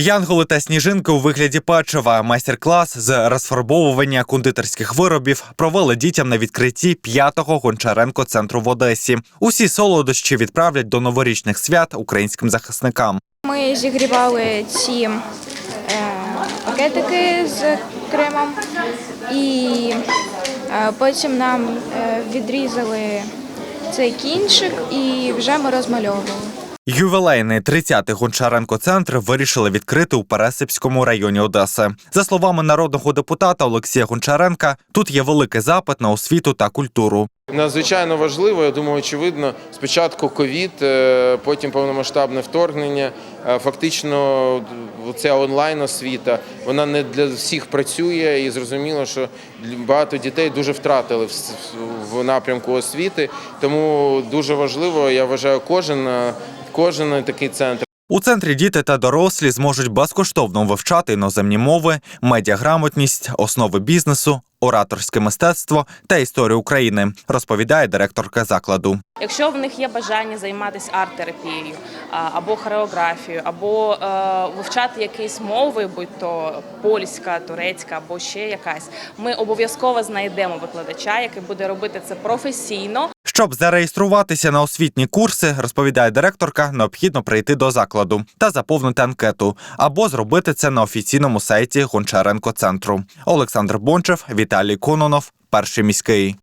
Янголи та сніжинки у вигляді печива. Майстер-клас з розфарбовування кондитерських виробів провели дітям на відкритті п'ятого Гончаренко центру в Одесі. Усі солодощі відправлять до новорічних свят українським захисникам. Ми зігрівали ці е, пакетики з кремом і е, потім нам е, відрізали цей кінчик і вже ми розмальовували. Ювілейний 30-й Гончаренко центр вирішили відкрити у Пересипському районі Одеси. За словами народного депутата Олексія Гончаренка, тут є великий запит на освіту та культуру. Надзвичайно важливо, я думаю, очевидно, спочатку ковід, е, потім повномасштабне вторгнення. Е, Фактично, ця онлайн освіта вона не для всіх працює, і зрозуміло, що багато дітей дуже втратили в напрямку освіти. Тому дуже важливо, я вважаю, кожен, е, кожен такий центр. У центрі діти та дорослі зможуть безкоштовно вивчати іноземні мови, медіаграмотність, основи бізнесу, ораторське мистецтво та історію України, розповідає директорка закладу. Якщо в них є бажання займатися арт-терапією або хореографією, або е, вивчати якісь мови, будь то польська, турецька або ще якась, ми обов'язково знайдемо викладача, який буде робити це професійно. Щоб зареєструватися на освітні курси, розповідає директорка, необхідно прийти до закладу та заповнити анкету або зробити це на офіційному сайті Гончаренко центру. Олександр Бончев, Віталій Кононов, перший міський.